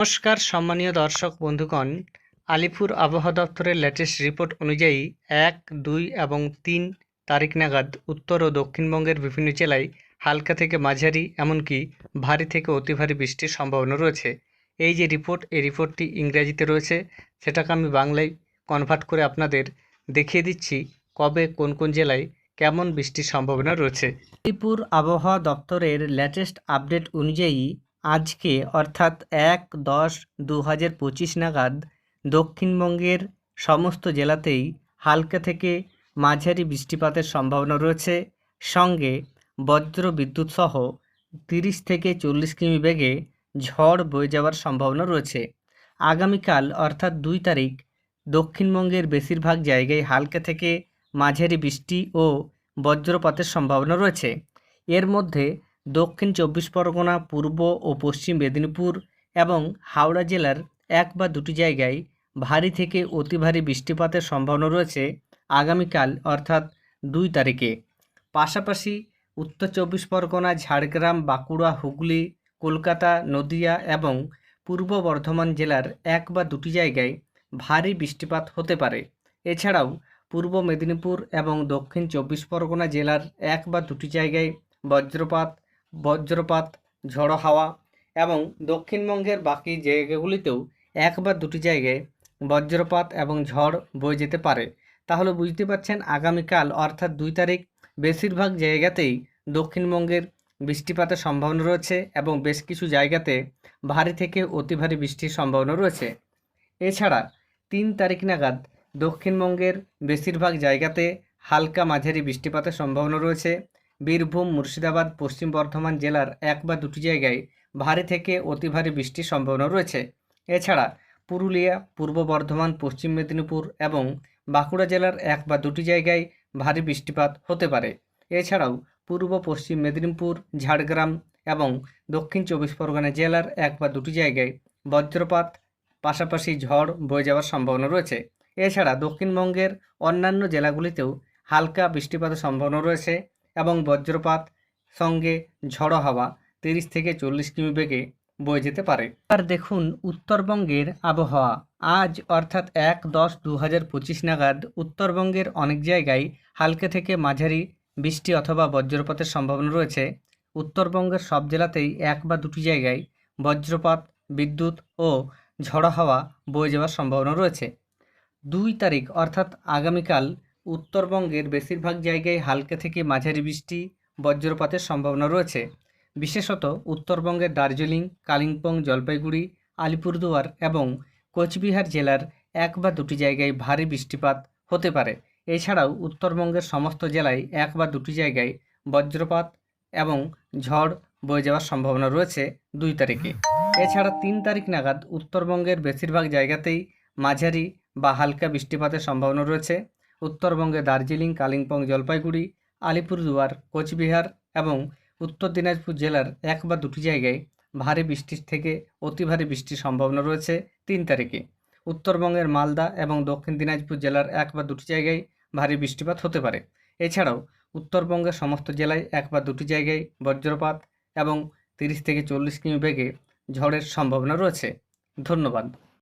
নমস্কার, সম্মানীয় দর্শক বন্ধুগণ। আলিপুর আবহাওয়া দপ্তরের লেটেস্ট রিপোর্ট অনুযায়ী এক, দুই এবং তিন তারিখ নাগাদ উত্তর ও দক্ষিণবঙ্গের বিভিন্ন জেলায় হালকা থেকে মাঝারি এমনকি ভারী থেকে অতি ভারী বৃষ্টির সম্ভাবনা রয়েছে। এই যে রিপোর্ট এই রিপোর্টটি ইংরেজিতে রয়েছে। সেটাকে আমি বাংলায় কনভার্ট করে আপনাদের দেখিয়ে দিচ্ছি কবে, কোন কোন জেলায় কেমন বৃষ্টির সম্ভাবনা রয়েছে। আলিপুর আবহাওয়া দপ্তরের লেটেস্ট আপডেট অনুযায়ী আজকে অর্থাৎ এক দশ দু হাজার পঁচিশ নাগাদ দক্ষিণবঙ্গের সমস্ত জেলাতেই হালকা থেকে মাঝারি বৃষ্টিপাতের সম্ভাবনা রয়েছে। সঙ্গে বজ্র বিদ্যুৎ সহ তিরিশ থেকে চল্লিশ কিমি বেগে ঝড় বয়ে যাওয়ার সম্ভাবনা রয়েছে। আগামীকাল অর্থাৎ দুই তারিখ দক্ষিণবঙ্গের বেশিরভাগ জায়গায় হালকা থেকে মাঝারি বৃষ্টি ও বজ্রপাতের সম্ভাবনা রয়েছে। এর মধ্যে দক্ষিণ চব্বিশ পরগনা, পূর্ব ও পশ্চিম মেদিনীপুর এবং হাওড়া জেলার এক বা দুটি জায়গায় ভারী থেকে অতি ভারী বৃষ্টিপাতের সম্ভাবনা রয়েছে আগামীকাল, অর্থাৎ দুই তারিখে। পাশাপাশি উত্তর চব্বিশ পরগনা, ঝাড়গ্রাম, বাঁকুড়া, হুগলি, কলকাতা, নদিয়া এবং পূর্ব বর্ধমান জেলার এক বা দুটি জায়গায় ভারী বৃষ্টিপাত হতে পারে। এছাড়াও পূর্ব মেদিনীপুর এবং দক্ষিণ চব্বিশ পরগনা জেলার এক বা দুটি জায়গায় বজ্রপাত বজ্রপাত, ঝড়ো হাওয়া এবং দক্ষিণবঙ্গের বাকি জায়গাগুলিতেও এক বা দুটি জায়গায় বজ্রপাত এবং ঝড় বয়ে যেতে পারে। তাহলে বুঝতে পারছেন আগামীকাল অর্থাৎ দুই তারিখ বেশিরভাগ জায়গাতেই দক্ষিণবঙ্গের বৃষ্টিপাতের সম্ভাবনা রয়েছে এবং বেশ কিছু জায়গাতে ভারী থেকে অতি ভারী বৃষ্টির সম্ভাবনা রয়েছে। এছাড়া তিন তারিখ নাগাদ দক্ষিণবঙ্গের বেশিরভাগ জায়গাতে হালকা মাঝারি বৃষ্টিপাতের সম্ভাবনা রয়েছে বীরভূম, মুর্শিদাবাদ, পশ্চিম বর্ধমান জেলার এক বা দুটি জায়গায় ভারী থেকে অতি ভারী বৃষ্টির সম্ভাবনা রয়েছে। এছাড়া পুরুলিয়া, পূর্ব বর্ধমান, পশ্চিম মেদিনীপুর এবং বাঁকুড়া জেলার এক বা দুটি জায়গায় ভারী বৃষ্টিপাত হতে পারে। এছাড়াও পূর্ব, পশ্চিম মেদিনীপুর, ঝাড়গ্রাম এবং দক্ষিণ চব্বিশ পরগনা জেলার এক বা দুটি জায়গায় বজ্রপাত, পাশাপাশি ঝড় বয়ে যাওয়ার সম্ভাবনা রয়েছে। এছাড়া দক্ষিণবঙ্গের অন্যান্য জেলাগুলিতেও হালকা বৃষ্টিপাতের সম্ভাবনা রয়েছে। এবং বজ্রপাত সঙ্গে ঝড়ো হাওয়া তিরিশ থেকে চল্লিশ কিমি বেগে বয়ে যেতে পারে। আর দেখুন, উত্তরবঙ্গের আবহাওয়া। আজ অর্থাৎ এক দশ দু হাজার পঁচিশ নাগাদ উত্তরবঙ্গের অনেক জায়গায় হালকা থেকে মাঝারি বৃষ্টি অথবা বজ্রপাতের সম্ভাবনা রয়েছে। উত্তরবঙ্গের সব জেলাতেই এক বা দুটি জায়গায় বজ্রপাত, বিদ্যুৎ ও ঝড়ো হাওয়া বয়ে যাওয়ার সম্ভাবনা রয়েছে। দুই তারিখ, অর্থাৎ আগামীকাল উত্তরবঙ্গের বেশিরভাগ জায়গায় হালকা থেকে মাঝারি বৃষ্টি, বজ্রপাতের সম্ভাবনা রয়েছে। বিশেষত উত্তরবঙ্গের দার্জিলিং, কালিম্পং, জলপাইগুড়ি, আলিপুরদুয়ার এবং কোচবিহার জেলার এক বা দুটি জায়গায় ভারী বৃষ্টিপাত হতে পারে। এছাড়াও উত্তরবঙ্গের সমস্ত জেলায় এক বা দুটি জায়গায় বজ্রপাত এবং ঝড় বয়ে যাওয়ার সম্ভাবনা রয়েছে দুই তারিখে। এছাড়া তিন তারিখ নাগাদ উত্তরবঙ্গের বেশিরভাগ জায়গাতেই মাঝারি বা হালকা বৃষ্টিপাতের সম্ভাবনা রয়েছে। উত্তরবঙ্গে দার্জিলিং, কালিম্পং, জলপাইগুড়ি, আলিপুরদুয়ার, কোচবিহার এবং উত্তর দিনাজপুর জেলার এক বা দুটি জায়গায় ভারী বৃষ্টির থেকে অতি ভারী বৃষ্টির সম্ভাবনা রয়েছে তিন তারিখে। উত্তরবঙ্গের মালদা এবং দক্ষিণ দিনাজপুর জেলার এক বা দুটি জায়গায় ভারী বৃষ্টিপাত হতে পারে। এছাড়াও উত্তরবঙ্গের সমস্ত জেলায় এক বা দুটি জায়গায় বজ্রপাত এবং তিরিশ থেকে চল্লিশ কিমি বেগে ঝড়ের সম্ভাবনা রয়েছে। ধন্যবাদ।